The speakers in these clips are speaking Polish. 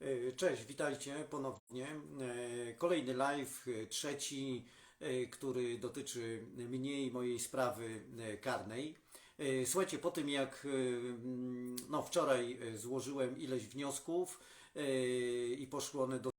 E, Cześć, witajcie ponownie. E, Kolejny live, e, trzeci, który dotyczy mnie i mojej sprawy karnej. Słuchajcie, po tym jak mm, no, wczoraj złożyłem ileś wniosków i poszły one do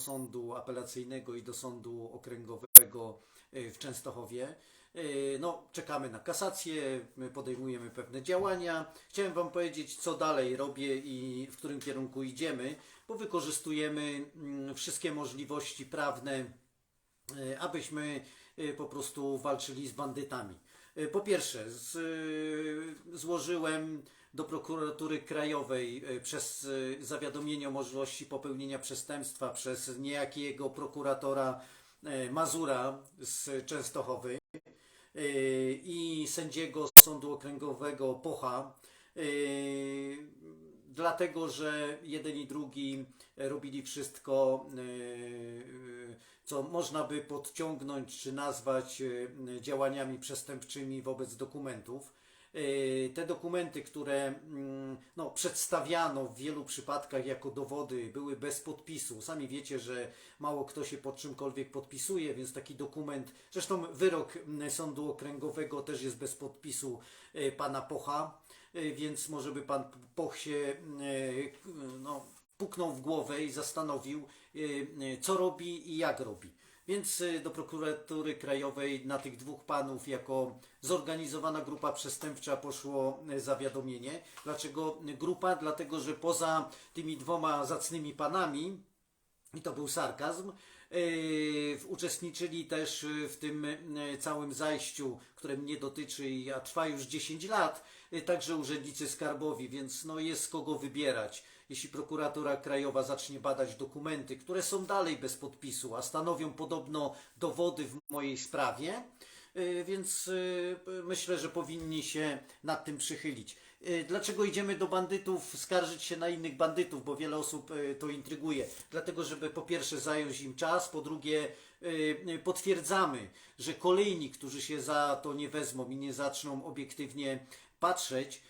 sądu apelacyjnego i do sądu okręgowego w Częstochowie. E, No, czekamy na kasację, my podejmujemy pewne działania. Chciałem Wam powiedzieć, co dalej robię i w którym kierunku idziemy, bo wykorzystujemy mm, wszystkie możliwości prawne, e, abyśmy e, po prostu walczyli z bandytami. Po pierwsze, z, złożyłem do prokuratury krajowej przez zawiadomienie o możliwości popełnienia przestępstwa przez niejakiego prokuratora Mazura z Częstochowy i sędziego Sądu Okręgowego Pocha, e, dlatego że jeden i drugi robili wszystko, e, co można by podciągnąć czy nazwać e, działaniami przestępczymi wobec dokumentów. E, Te dokumenty, które mm, no, przedstawiano w wielu przypadkach jako dowody, były bez podpisu. Sami wiecie, że mało kto się pod czymkolwiek podpisuje, więc taki dokument, zresztą wyrok mm, Sądu Okręgowego też jest bez podpisu e, pana Pocha, e, więc może by pan Poch się no, puknął w głowę i zastanowił, co robi i jak robi. Więc y, do prokuratury krajowej na tych dwóch panów jako zorganizowana grupa przestępcza poszło y, zawiadomienie. Dlaczego grupa? Dlatego, że poza tymi dwoma zacnymi panami, i to był sarkazm, yy, uczestniczyli też yy, w tym całym zajściu, które mnie dotyczy, a trwa już 10 lat, yy, także urzędnicy skarbowi, więc no jest kogo wybierać. Jeśli prokuratura krajowa zacznie badać dokumenty, które są dalej bez podpisu, a stanowią podobno dowody w mojej sprawie, yy, więc yy, myślę, że powinni się nad tym przychylić. Yy, Dlaczego idziemy do bandytów, skarżyć się na innych bandytów, bo wiele osób to intryguje. Dlatego, żeby po pierwsze zająć im czas, po drugie potwierdzamy, że kolejni, którzy się za to nie wezmą i nie zaczną obiektywnie patrzeć,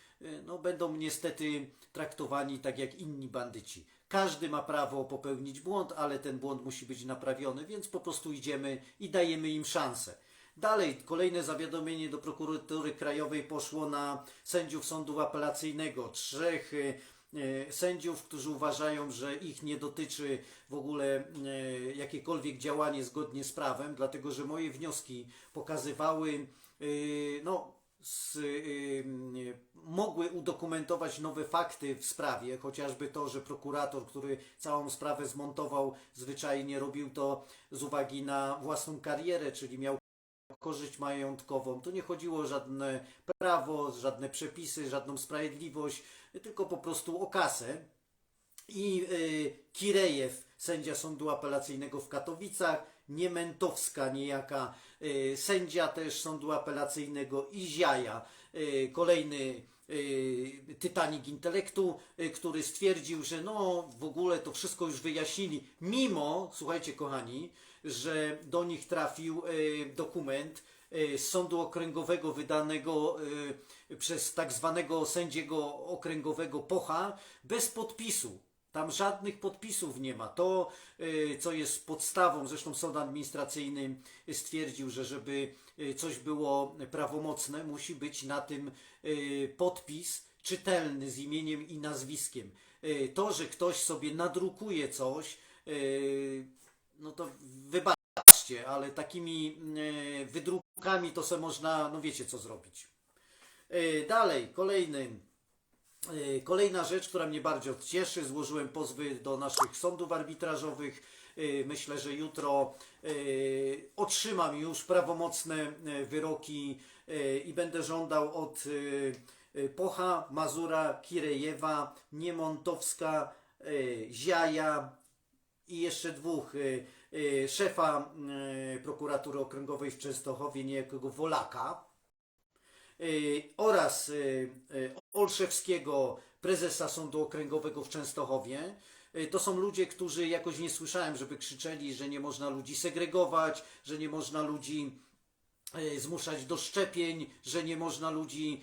no, będą niestety traktowani tak jak inni bandyci. Każdy ma prawo popełnić błąd, ale ten błąd musi być naprawiony, więc po prostu idziemy i dajemy im szansę. Dalej, kolejne zawiadomienie do prokuratury krajowej poszło na sędziów sądu apelacyjnego. Trzech y, y, sędziów, którzy uważają, że ich nie dotyczy w ogóle y, jakiekolwiek działanie zgodnie z prawem, dlatego że moje wnioski pokazywały, no, z, y, mogły udokumentować nowe fakty w sprawie, chociażby to, że prokurator, który całą sprawę zmontował, zwyczajnie robił to z uwagi na własną karierę, czyli miał korzyść majątkową. Tu nie chodziło o żadne prawo, żadne przepisy, żadną sprawiedliwość, tylko po prostu o kasę. I y, Kirejew, sędzia Sądu Apelacyjnego w Katowicach, Niementowska niejaka y, sędzia też Sądu Apelacyjnego i Ziaja, y, kolejny y, tytanik intelektu, który stwierdził, że no w ogóle to wszystko już wyjaśnili, mimo, słuchajcie kochani, że do nich trafił dokument z Sądu Okręgowego wydanego przez tak zwanego sędziego okręgowego Pocha bez podpisu. Tam żadnych podpisów nie ma. To, y, co jest podstawą, zresztą sąd administracyjny stwierdził, że żeby y, coś było prawomocne, musi być na tym y, podpis czytelny z imieniem i nazwiskiem. To, że ktoś sobie nadrukuje coś, no to wybaczcie, ale takimi wydrukami to se można, no wiecie co zrobić. Dalej, kolejny. Y, Kolejna rzecz, która mnie bardzo cieszy, złożyłem pozwy do naszych sądów arbitrażowych. Y, Myślę, że jutro y, otrzymam już prawomocne wyroki i będę żądał od Pocha, Mazura, Kirejewa, Niemontowska, Ziaja i jeszcze dwóch. Szefa prokuratury okręgowej w Częstochowie, niejakiego Wolaka oraz y, y, Olszewskiego, prezesa Sądu Okręgowego w Częstochowie. Y, To są ludzie, którzy jakoś nie słyszałem, żeby krzyczeli, że nie można ludzi segregować, że nie można ludzi zmuszać do szczepień, że nie można ludzi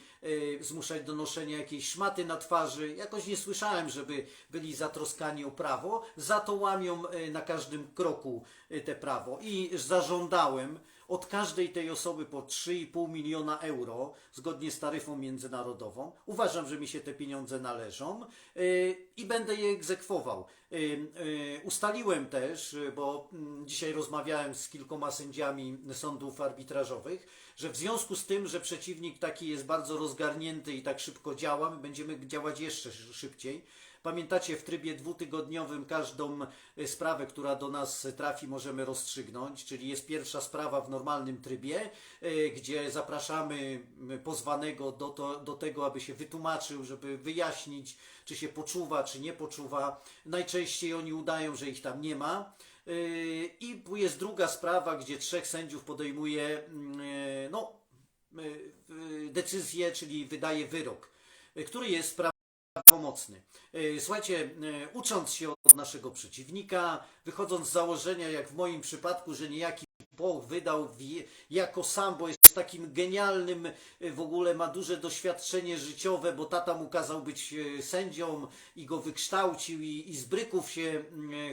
zmuszać do noszenia jakiejś szmaty na twarzy. Jakoś nie słyszałem, żeby byli zatroskani o prawo. Za to łamią na każdym kroku te prawo. I zażądałem od każdej tej osoby po 3,5 miliona euro, zgodnie z taryfą międzynarodową. Uważam, że mi się te pieniądze należą yy, i będę je egzekwował. Yy, yy, Ustaliłem też, bo mm, dzisiaj rozmawiałem z kilkoma sędziami sądów arbitrażowych, że w związku z tym, że przeciwnik taki jest bardzo rozgarnięty i tak szybko działa, my będziemy działać jeszcze szy- szybciej. Pamiętacie, w trybie dwutygodniowym każdą e, sprawę, która do nas trafi, możemy rozstrzygnąć, czyli jest pierwsza sprawa w normalnym trybie, e, gdzie zapraszamy pozwanego do, to, do tego, aby się wytłumaczył, żeby wyjaśnić, czy się poczuwa, czy nie poczuwa. Najczęściej oni udają, że ich tam nie ma. E, I jest druga sprawa, gdzie trzech sędziów podejmuje no, decyzję, czyli wydaje wyrok, który jest pomocny. E, Słuchajcie, e, ucząc się od naszego przeciwnika, wychodząc z założenia, jak w moim przypadku, że niejaki Bóg wydał jako sam, bo jest takim genialnym, e, w ogóle ma duże doświadczenie życiowe, bo tata mu kazał być sędzią i go wykształcił i, i z bryków się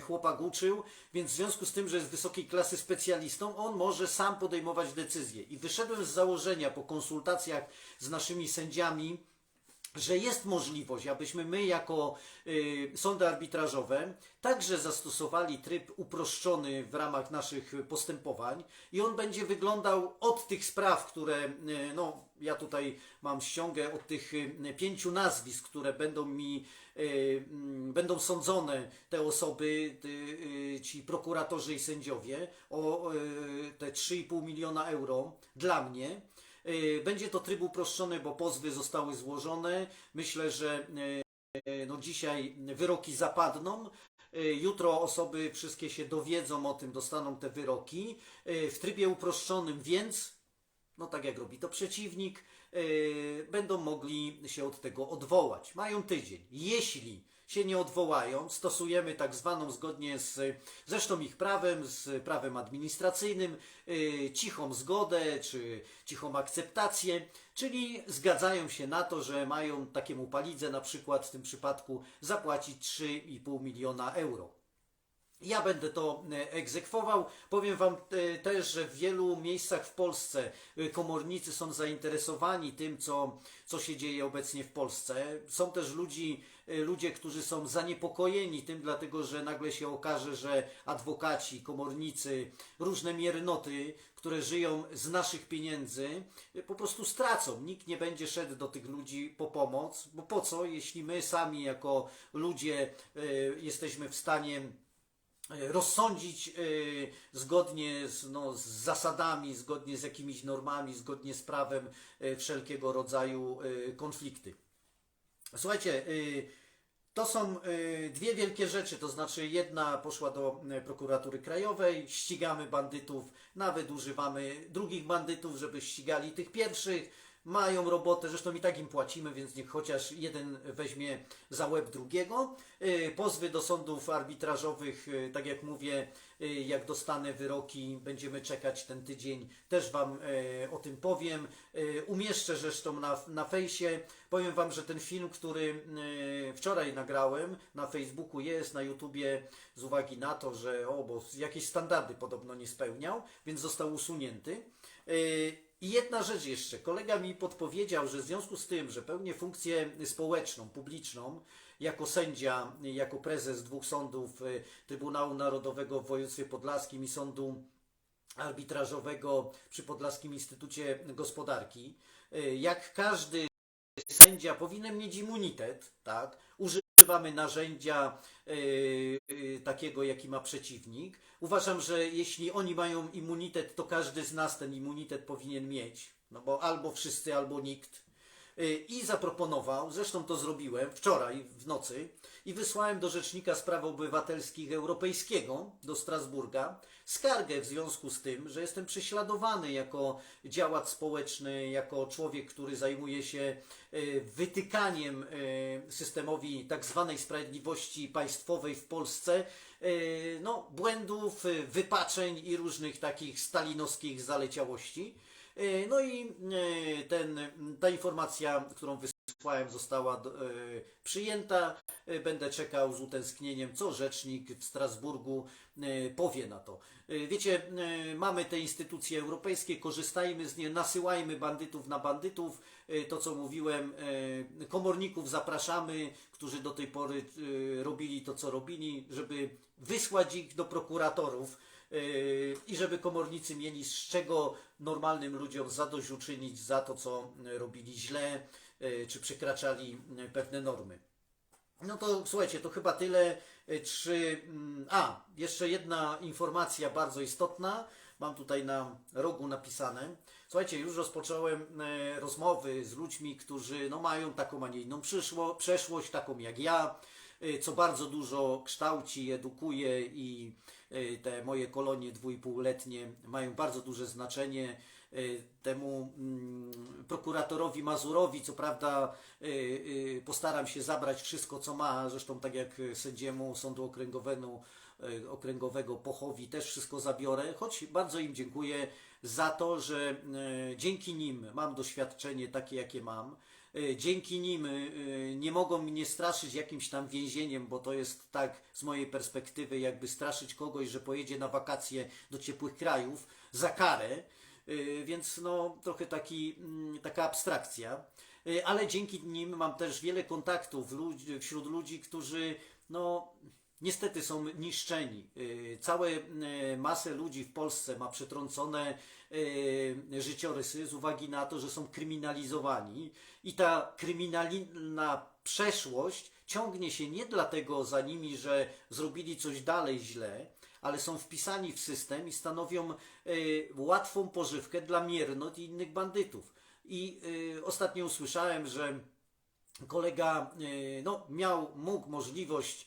chłopak uczył, więc w związku z tym, że jest wysokiej klasy specjalistą, on może sam podejmować decyzje. I wyszedłem z założenia po konsultacjach z naszymi sędziami, że jest możliwość, abyśmy my jako y, sądy arbitrażowe także zastosowali tryb uproszczony w ramach naszych postępowań i on będzie wyglądał od tych spraw, które, y, no ja tutaj mam ściągę od tych y, pięciu nazwisk, które będą mi, y, mm, będą sądzone te osoby, ty, y, ci prokuratorzy i sędziowie o y, te 3,5 miliona euro dla mnie. Y, Będzie to tryb uproszczony, bo pozwy zostały złożone. Myślę, że y, no dzisiaj wyroki zapadną. Y, Jutro osoby wszystkie się dowiedzą o tym, dostaną te wyroki w trybie uproszczonym, więc, no tak jak robi to przeciwnik, będą mogli się od tego odwołać. Mają tydzień. Jeśli się nie odwołają, stosujemy tak zwaną zgodnie z zresztą ich prawem, z prawem administracyjnym, y, cichą zgodę czy cichą akceptację, czyli zgadzają się na to, że mają takiemu palidze na przykład w tym przypadku zapłacić 3,5 miliona euro. Ja będę to e, egzekwował. Powiem Wam e, też, że w wielu miejscach w Polsce e, komornicy są zainteresowani tym, co, co się dzieje obecnie w Polsce. Są też ludzi, ludzie, którzy są zaniepokojeni tym, dlatego że nagle się okaże, że adwokaci, komornicy, różne miernoty, które żyją z naszych pieniędzy, po prostu stracą. Nikt nie będzie szedł do tych ludzi po pomoc, bo po co, jeśli my sami jako ludzie jesteśmy w stanie rozsądzić y, zgodnie z, no, z zasadami, zgodnie z jakimiś normami, zgodnie z prawem y, wszelkiego rodzaju konflikty. Słuchajcie, to są dwie wielkie rzeczy, to znaczy jedna poszła do prokuratury krajowej, ścigamy bandytów, nawet używamy drugich bandytów, żeby ścigali tych pierwszych, mają robotę, zresztą i tak im płacimy, więc niech chociaż jeden weźmie za łeb drugiego. Y, Pozwy do sądów arbitrażowych, y, tak jak mówię, y, jak dostanę wyroki, będziemy czekać ten tydzień, też Wam o tym powiem. Umieszczę zresztą na, na fejsie. Powiem Wam, że ten film, który wczoraj nagrałem na Facebooku jest, na YouTubie z uwagi na to, że o, bo jakieś standardy podobno nie spełniał, więc został usunięty. I jedna rzecz jeszcze. Kolega mi podpowiedział, że w związku z tym, że pełnię funkcję społeczną, publiczną, jako sędzia, jako prezes dwóch sądów y, Trybunału Narodowego w województwie podlaskim i sądu arbitrażowego przy Podlaskim Instytucie Gospodarki, y, jak każdy sędzia powinien mieć immunitet, tak? Używamy narzędzia y, y, takiego, jaki ma przeciwnik. Uważam, że jeśli oni mają immunitet, to każdy z nas ten immunitet powinien mieć. No bo albo wszyscy, albo nikt. Y, I zaproponował, zresztą to zrobiłem wczoraj w nocy, i wysłałem do Rzecznika Spraw Obywatelskich Europejskiego do Strasburga skargę w związku z tym, że jestem prześladowany jako działacz społeczny, jako człowiek, który zajmuje się y, wytykaniem y, systemowi tak zwanej sprawiedliwości państwowej w Polsce no, błędów, wypaczeń i różnych takich stalinowskich zaleciałości. E, No i e, ten, ta informacja, którą wysłałem, została e, przyjęta. Będę czekał z utęsknieniem, co rzecznik w Strasburgu powie na to. Wiecie, mamy te instytucje europejskie, korzystajmy z nie, nasyłajmy bandytów na bandytów. To, co mówiłem, komorników zapraszamy, którzy do tej pory robili to, co robili, żeby wysłać ich do prokuratorów i żeby komornicy mieli z czego normalnym ludziom zadośćuczynić za to, co yy, robili źle, yy, czy przekraczali yy, pewne normy. No to słuchajcie, to chyba tyle. Yy, Trzy. mm, A, jeszcze jedna informacja bardzo istotna. Mam tutaj na rogu napisane. Słuchajcie, już rozpocząłem e, rozmowy z ludźmi, którzy no, mają taką, a nie inną przyszło, przeszłość, taką jak ja, e, co bardzo dużo kształci, edukuje i e, te moje kolonie dwójpółletnie mają bardzo duże znaczenie e, temu mm, prokuratorowi Mazurowi, co prawda e, postaram się zabrać wszystko, co ma, zresztą tak jak sędziemu Sądu Okręgowego, okręgowego Pochowi też wszystko zabiorę, choć bardzo im dziękuję za to, że dzięki nim mam doświadczenie takie, jakie mam. E, Dzięki nim e, nie mogą mnie straszyć jakimś tam więzieniem, bo to jest tak z mojej perspektywy, jakby straszyć kogoś, że pojedzie na wakacje do ciepłych krajów za karę. Y, Więc no, trochę taki, mm, taka abstrakcja. Ale dzięki nim mam też wiele kontaktów wśród ludzi, którzy no, niestety są niszczeni. Y, Całe y, masę ludzi w Polsce ma przetrącone y, życiorysy z uwagi na to, że są kryminalizowani i ta kryminalna przeszłość ciągnie się nie dlatego za nimi, że zrobili coś dalej źle, ale są wpisani w system i stanowią łatwą pożywkę dla miernot i innych bandytów. I ostatnio usłyszałem, że kolega no, miał, mógł możliwość,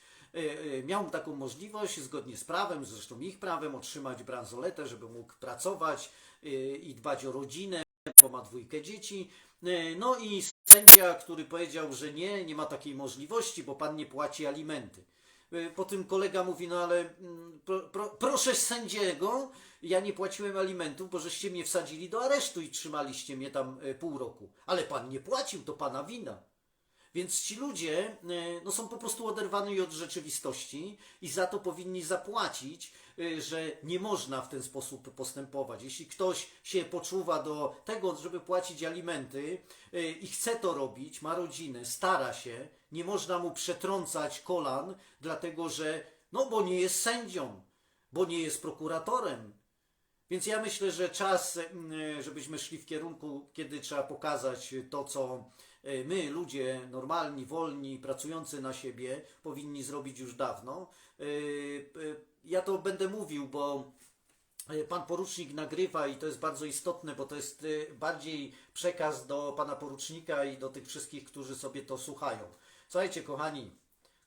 miał taką możliwość zgodnie z prawem, zresztą ich prawem, otrzymać bransoletę, żeby mógł pracować y, i dbać o rodzinę, bo ma dwójkę dzieci. No i sędzia, który powiedział, że nie, nie ma takiej możliwości, bo pan nie płaci alimenty. Po tym kolega mówi, no ale mm, pro, pro, proszę sędziego, ja nie płaciłem alimentów, bo żeście mnie wsadzili do aresztu i trzymaliście mnie tam pół roku. Ale pan nie płacił, to pana wina. Więc ci ludzie e, no, są po prostu oderwani od rzeczywistości i za to powinni zapłacić, e, że nie można w ten sposób postępować. Jeśli ktoś się poczuwa do tego, żeby płacić alimenty e, i chce to robić, ma rodzinę, stara się, nie można mu przetrącać kolan, dlatego że, no bo nie jest sędzią, bo nie jest prokuratorem, więc ja myślę, że czas, żebyśmy szli w kierunku, kiedy trzeba pokazać to, co my, ludzie normalni, wolni, pracujący na siebie, powinni zrobić już dawno. E, e, Ja to będę mówił, bo e, pan porucznik nagrywa i to jest bardzo istotne, bo to jest e, bardziej przekaz do pana porucznika i do tych wszystkich, którzy sobie to słuchają. Słuchajcie, kochani,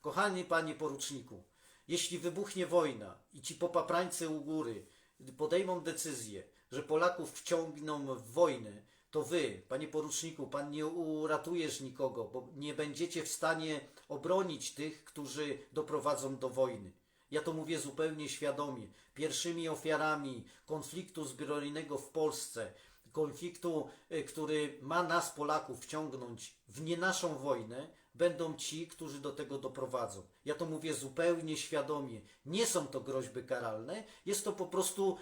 kochany panie poruczniku, jeśli wybuchnie wojna i ci popaprańcy u góry podejmą decyzję, że Polaków wciągną w wojnę, to wy, panie poruczniku, pan nie uratujesz nikogo, bo nie będziecie w stanie obronić tych, którzy doprowadzą do wojny. Ja to mówię zupełnie świadomie. Pierwszymi ofiarami konfliktu zbrojnego w Polsce, konfliktu, y, który ma nas, Polaków, wciągnąć w nie naszą wojnę, będą ci, którzy do tego doprowadzą. Ja to mówię zupełnie świadomie. Nie są to groźby karalne, jest to po prostu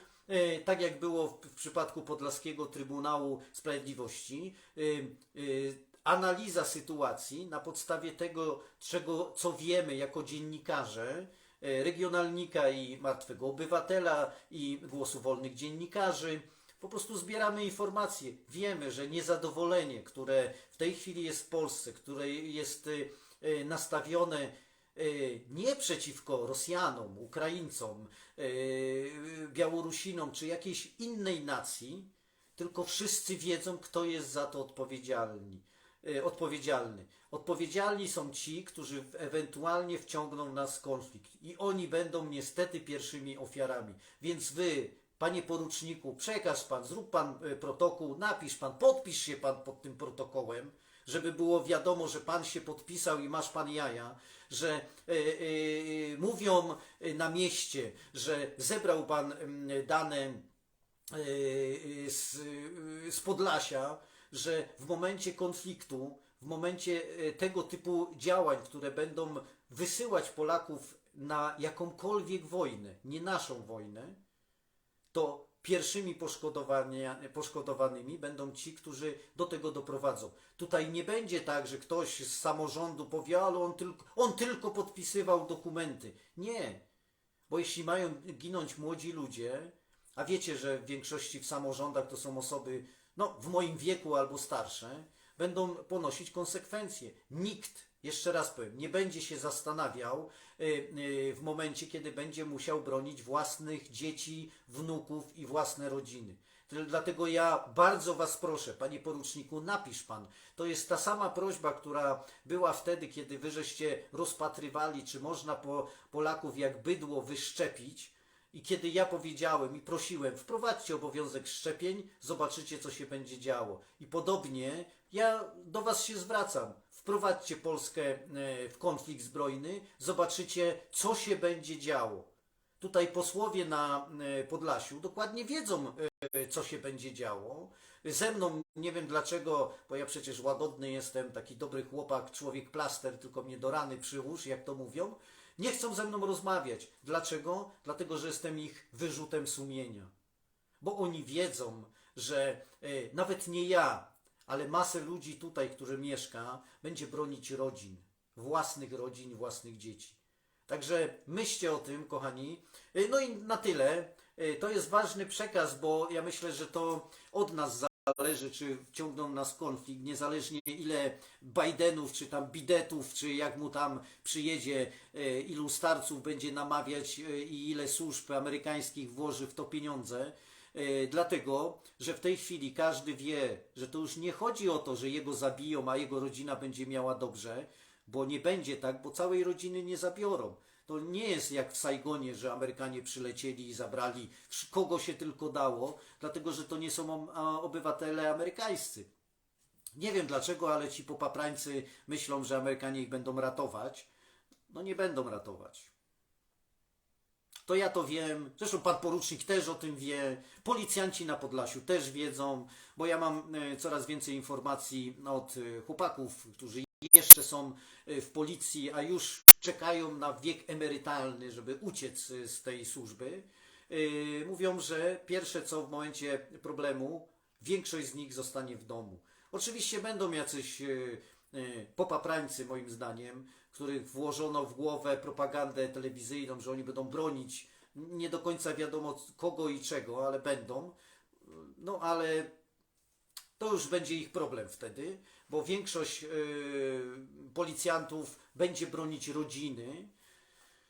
tak jak było w, przypadku Podlaskiego Trybunału Sprawiedliwości, e, e, analiza sytuacji na podstawie tego, czego, co wiemy jako dziennikarze, e, regionalnika i martwego obywatela i głosu wolnych dziennikarzy. Po prostu zbieramy informacje. Wiemy, że niezadowolenie, które w tej chwili jest w Polsce, które jest nastawione nie przeciwko Rosjanom, Ukraińcom, y, Białorusinom czy jakiejś innej nacji, tylko wszyscy wiedzą, kto jest za to odpowiedzialny. y, Odpowiedzialny. Odpowiedzialni są ci, którzy ewentualnie wciągną nas w konflikt i oni będą niestety pierwszymi ofiarami. Więc wy, panie poruczniku, przekaż pan, zrób pan protokół, napisz pan, podpisz się pan pod tym protokołem, żeby było wiadomo, że pan się podpisał i masz pan jaja, że y, y, mówią y, na mieście, że zebrał pan dane z, z Podlasia, że w momencie konfliktu, w momencie tego typu działań, które będą wysyłać Polaków na jakąkolwiek wojnę, nie naszą wojnę, to pierwszymi poszkodowanymi będą ci, którzy do tego doprowadzą. Tutaj nie będzie tak, że ktoś z samorządu powie, ale on tylko, on tylko podpisywał dokumenty. Nie. Bo jeśli mają ginąć młodzi ludzie, a wiecie, że w większości w samorządach to są osoby no, w moim wieku albo starsze, będą ponosić konsekwencje. Nikt, jeszcze raz powiem, nie będzie się zastanawiał y, y, w momencie, kiedy będzie musiał bronić własnych dzieci, wnuków i własne rodziny. Dlatego ja bardzo Was proszę, Panie Poruczniku, napisz Pan. To jest ta sama prośba, która była wtedy, kiedy Wy żeście rozpatrywali, czy można po Polaków jak bydło wyszczepić. I kiedy ja powiedziałem i prosiłem, wprowadźcie obowiązek szczepień, zobaczycie, co się będzie działo. I podobnie ja do Was się zwracam. Wprowadźcie Polskę e, w konflikt zbrojny, zobaczycie, co się będzie działo. Tutaj posłowie na e, Podlasiu dokładnie wiedzą, e, co się będzie działo. Ze mną, nie wiem dlaczego, bo ja przecież łagodny jestem, taki dobry chłopak, człowiek plaster, tylko mnie do rany przyłóż, jak to mówią. Nie chcą ze mną rozmawiać. Dlaczego? Dlatego, że jestem ich wyrzutem sumienia. Bo oni wiedzą, że nawet nie ja, ale masę ludzi tutaj, którzy mieszka, będzie bronić rodzin, własnych rodzin, własnych dzieci. Także myślcie o tym, kochani. E, No i na tyle. E, To jest ważny przekaz, bo ja myślę, że to od nas zależy, czy wciągną nas konflikt, niezależnie ile Bidenów, czy tam bidetów, czy jak mu tam przyjedzie, e, ilu starców będzie namawiać i ile służb amerykańskich włoży w to pieniądze. E, Dlatego, że w tej chwili każdy wie, że to już nie chodzi o to, że jego zabiją, a jego rodzina będzie miała dobrze, bo nie będzie tak, bo całej rodziny nie zabiorą. To nie jest jak w Saigonie, że Amerykanie przylecieli i zabrali kogo się tylko dało, dlatego że to nie są obywatele amerykańscy. Nie wiem dlaczego, ale ci popaprańcy myślą, że Amerykanie ich będą ratować. No nie będą ratować. To ja to wiem, zresztą pan porucznik też o tym wie, policjanci na Podlasiu też wiedzą, bo ja mam e, coraz więcej informacji od e, chłopaków, którzy jeszcze są e, w policji, a już czekają na wiek emerytalny, żeby uciec z tej służby. Mówią, że pierwsze co w momencie problemu, większość z nich zostanie w domu. Oczywiście będą jacyś popaprańcy, moim zdaniem, których włożono w głowę propagandę telewizyjną, że oni będą bronić nie do końca wiadomo kogo i czego, ale będą. No ale to już będzie ich problem wtedy, bo większość e, policjantów będzie bronić rodziny.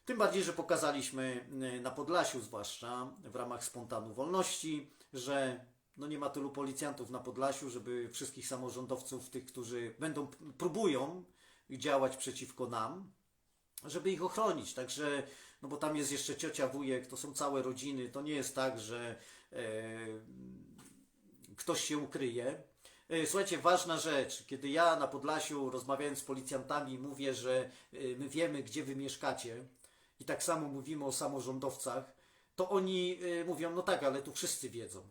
Tym bardziej, że pokazaliśmy e, na Podlasiu, zwłaszcza w ramach spontanu wolności, że no nie ma tylu policjantów na Podlasiu, żeby wszystkich samorządowców, tych, którzy będą, próbują działać przeciwko nam, żeby ich ochronić. Także, no bo tam jest jeszcze ciocia, wujek, to są całe rodziny. To nie jest tak, że e, ktoś się ukryje. E, Słuchajcie, ważna rzecz. Kiedy ja na Podlasiu rozmawiając z policjantami mówię, że e, my wiemy, gdzie wy mieszkacie i tak samo mówimy o samorządowcach, to oni e, mówią, no tak, ale tu wszyscy wiedzą.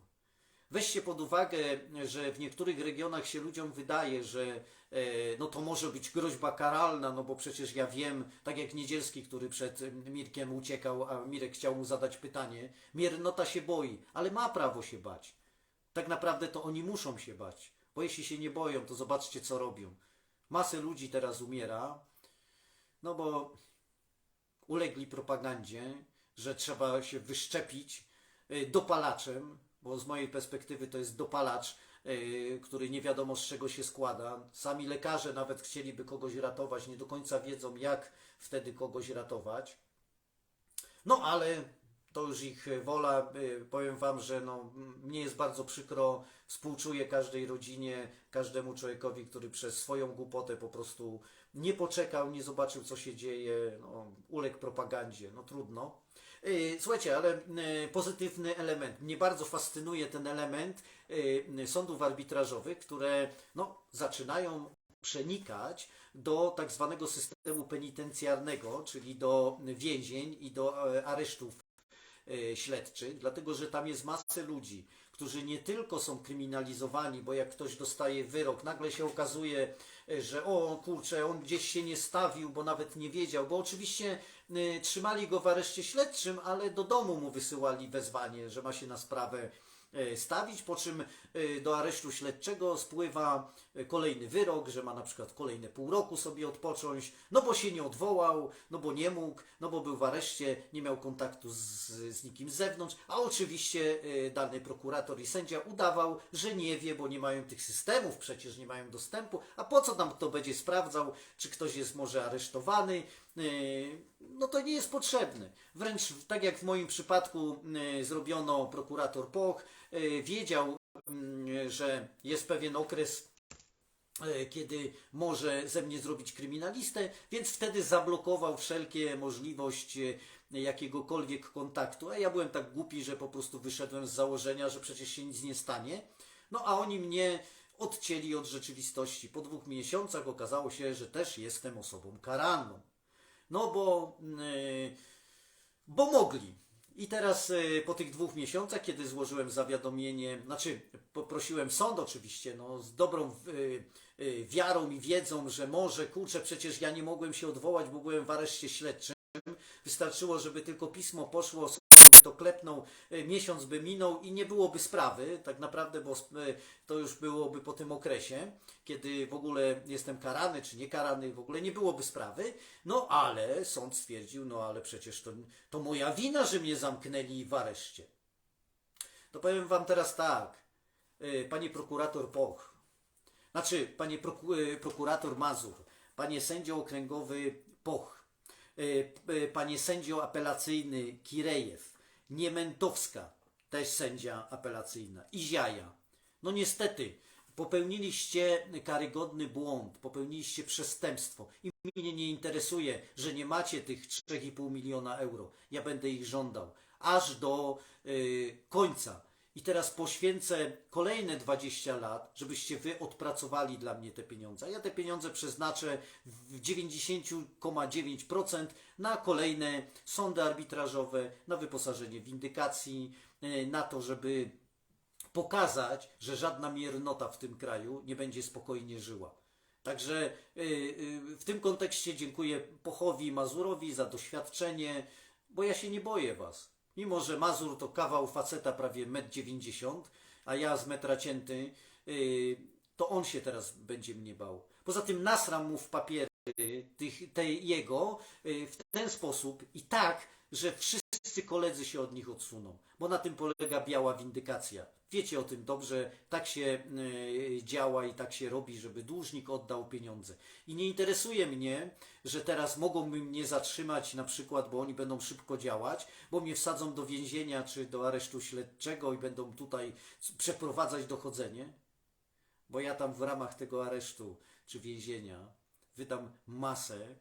Weźcie pod uwagę, że w niektórych regionach się ludziom wydaje, że e, no to może być groźba karalna, no bo przecież ja wiem, tak jak Niedzielski, który przed em, Mirkiem uciekał, a Mirek chciał mu zadać pytanie, miernota się boi, ale ma prawo się bać. Tak naprawdę to oni muszą się bać, bo jeśli się nie boją, to zobaczcie co robią. Masę ludzi teraz umiera, no bo ulegli propagandzie, że trzeba się wyszczepić y, dopalaczem, bo z mojej perspektywy to jest dopalacz, y, który nie wiadomo z czego się składa. Sami lekarze nawet chcieliby kogoś ratować, nie do końca wiedzą, jak wtedy kogoś ratować. No ale to już ich e, wola. Y, Powiem Wam, że no, mnie jest bardzo przykro. Współczuję każdej rodzinie, każdemu człowiekowi, który przez swoją głupotę po prostu nie poczekał, nie zobaczył, co się dzieje, no, uległ propagandzie. No trudno. Y, Słuchajcie, ale y, pozytywny element. Mnie bardzo fascynuje ten element y, sądów arbitrażowych, które no, zaczynają przenikać do tak zwanego systemu penitencjarnego, czyli do więzień i do e, aresztów e, śledczych, dlatego że tam jest masę ludzi, którzy nie tylko są kryminalizowani, bo jak ktoś dostaje wyrok, nagle się okazuje, e, że o kurczę, on gdzieś się nie stawił, bo nawet nie wiedział, bo oczywiście y, trzymali go w areszcie śledczym, ale do domu mu wysyłali wezwanie, że ma się na sprawę stawić, po czym e, do aresztu śledczego spływa e, kolejny wyrok, że ma na przykład kolejne pół roku sobie odpocząć, no bo się nie odwołał, no bo nie mógł, no bo był w areszcie, nie miał kontaktu z, z nikim z zewnątrz, a oczywiście e, dany prokurator i sędzia udawał, że nie wie, bo nie mają tych systemów, przecież nie mają dostępu, a po co tam kto będzie sprawdzał, czy ktoś jest może aresztowany, e, no to nie jest potrzebne. Wręcz tak jak w moim przypadku e, zrobiono prokurator Poch, e, wiedział, mm, że jest pewien okres, e, kiedy może ze mnie zrobić kryminalistę, więc wtedy zablokował wszelkie możliwość e, jakiegokolwiek kontaktu. A ja byłem tak głupi, że po prostu wyszedłem z założenia, że przecież się nic nie stanie. No a oni mnie odcięli od rzeczywistości. Po dwóch miesiącach okazało się, że też jestem osobą karaną. No bo, yy, bo mogli. I teraz yy, po tych dwóch miesiącach, kiedy złożyłem zawiadomienie, znaczy poprosiłem sąd oczywiście, no z dobrą yy, yy, wiarą i wiedzą, że może, kurczę, przecież ja nie mogłem się odwołać, bo byłem w areszcie śledczym. Wystarczyło, żeby tylko pismo poszło, to klepnął, e, miesiąc by minął i nie byłoby sprawy, tak naprawdę, bo e, to już byłoby po tym okresie, kiedy w ogóle jestem karany czy nie karany, w ogóle nie byłoby sprawy. No ale sąd stwierdził, no ale przecież to, to moja wina, że mnie zamknęli w areszcie. To powiem wam teraz tak, e, panie prokurator Poch, znaczy panie proku, prokurator Mazur, panie sędzio okręgowy Poch, panie sędzio apelacyjny Kirejew, Niementowska, też sędzia apelacyjna, Iziaja. No niestety, popełniliście karygodny błąd, popełniliście przestępstwo i mnie nie interesuje, że nie macie tych 3,5 miliona euro. Ja będę ich żądał aż do y, końca. I teraz poświęcę kolejne 20 lat, żebyście wy odpracowali dla mnie te pieniądze. Ja te pieniądze przeznaczę w 90,9% na kolejne sądy arbitrażowe, na wyposażenie windykacji, y, na to, żeby pokazać, że żadna miernota w tym kraju nie będzie spokojnie żyła. Także y, y, w tym kontekście dziękuję Pochowi Mazurowi za doświadczenie, bo ja się nie boję was. Mimo, że Mazur to kawał faceta prawie 1,90 m, a ja z metra cięty, y, to on się teraz będzie mnie bał. Poza tym nasram mu w papiery tych, tej jego y, w ten sposób i tak, że wszyscy koledzy się od nich odsuną, bo na tym polega biała windykacja. Wiecie o tym dobrze, tak się y, działa i tak się robi, żeby dłużnik oddał pieniądze. I nie interesuje mnie, że teraz mogą mnie zatrzymać na przykład, bo oni będą szybko działać, bo mnie wsadzą do więzienia czy do aresztu śledczego i będą tutaj przeprowadzać dochodzenie, bo ja tam w ramach tego aresztu czy więzienia wydam masę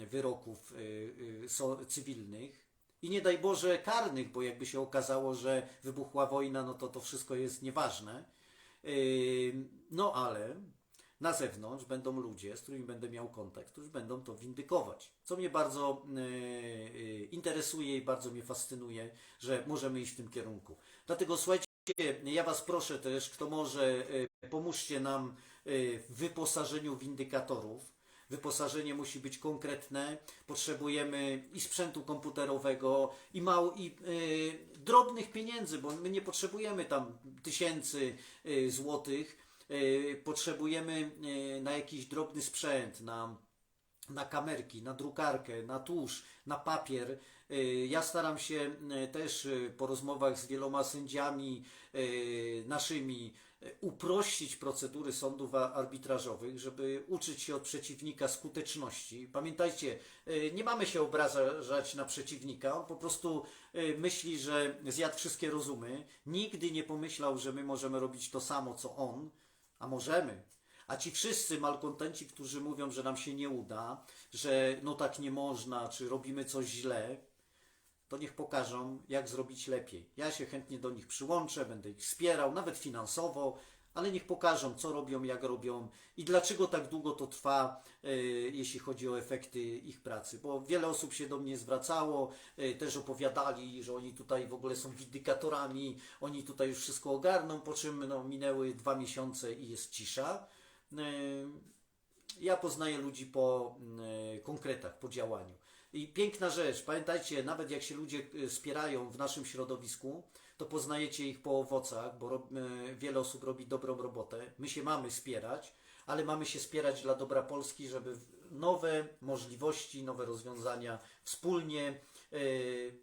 e, wyroków e, e, cywilnych i nie daj Boże karnych, bo jakby się okazało, że wybuchła wojna, no to to wszystko jest nieważne. No ale na zewnątrz będą ludzie, z którymi będę miał kontakt, którzy będą to windykować. Co mnie bardzo e, e, interesuje i bardzo mnie fascynuje, że możemy iść w tym kierunku. Dlatego słuchajcie, ja Was proszę też, kto może, e, pomóżcie nam w wyposażeniu windykatorów. Wyposażenie musi być konkretne. Potrzebujemy i sprzętu komputerowego, i mał, i e, drobnych pieniędzy, bo my nie potrzebujemy tam tysięcy e, złotych. E, potrzebujemy e, na jakiś drobny sprzęt, na na kamerki, na drukarkę, na tusz, na papier. Y, Ja staram się y, też y, po rozmowach z wieloma sędziami y, naszymi y, uprościć procedury sądów arbitrażowych, żeby uczyć się od przeciwnika skuteczności. Pamiętajcie, y, nie mamy się obrażać na przeciwnika, on po prostu y, myśli, że zjadł wszystkie rozumy. Nigdy nie pomyślał, że my możemy robić to samo, co on, a możemy. A ci wszyscy malkontenci, którzy mówią, że nam się nie uda, że no tak nie można, czy robimy coś źle, to niech pokażą, jak zrobić lepiej. Ja się chętnie do nich przyłączę, będę ich wspierał, nawet finansowo, ale niech pokażą, co robią, jak robią i dlaczego tak długo to trwa, e, jeśli chodzi o efekty ich pracy. Bo wiele osób się do mnie zwracało, e, też opowiadali, że oni tutaj w ogóle są windykatorami, oni tutaj już wszystko ogarną, po czym no, minęły dwa miesiące i jest cisza. E, ja poznaję ludzi po konkretach, po działaniu. I piękna rzecz, pamiętajcie, nawet jak się ludzie y, wspierają w naszym środowisku, to poznajecie ich po owocach, bo y, wiele osób robi dobrą robotę. My się mamy wspierać, ale mamy się wspierać dla dobra Polski, żeby nowe możliwości, nowe rozwiązania wspólnie y,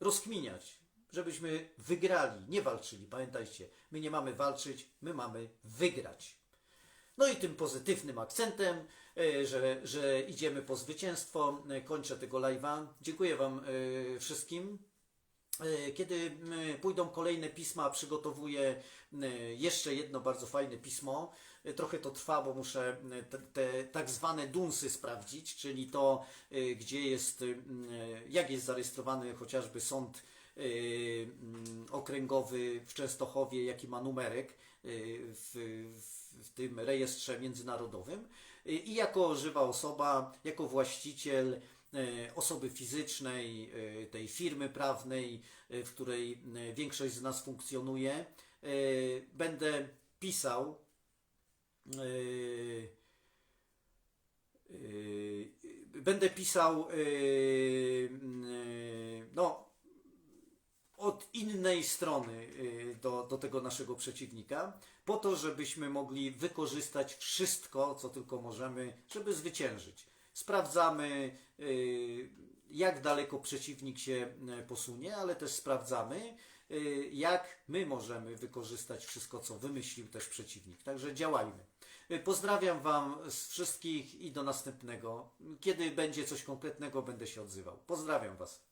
rozkminiać, żebyśmy wygrali, nie walczyli. Pamiętajcie, my nie mamy walczyć, my mamy wygrać. No i tym pozytywnym akcentem, że, że idziemy po zwycięstwo, e, kończę tego live'a. Dziękuję Wam e, wszystkim. E, Kiedy pójdą kolejne pisma, przygotowuję jeszcze jedno bardzo fajne pismo. E, Trochę to trwa, bo muszę te, te tak zwane dunsy sprawdzić, czyli to, e, gdzie jest, jak jest zarejestrowany chociażby sąd e, okręgowy w Częstochowie, jaki ma numerek e, w, w, w tym rejestrze międzynarodowym. E, I jako żywa osoba, jako właściciel e, osoby fizycznej, e, tej firmy prawnej, w której większość z nas funkcjonuje, będę pisał będę pisał no od innej strony y, do, do tego naszego przeciwnika, po to, żebyśmy mogli wykorzystać wszystko, co tylko możemy, żeby zwyciężyć. Sprawdzamy, y, jak daleko przeciwnik się y, posunie, ale też sprawdzamy, jak my możemy wykorzystać wszystko, co wymyślił też przeciwnik. Także działajmy. Pozdrawiam Wam z wszystkich i do następnego. Kiedy będzie coś konkretnego, będę się odzywał. Pozdrawiam Was.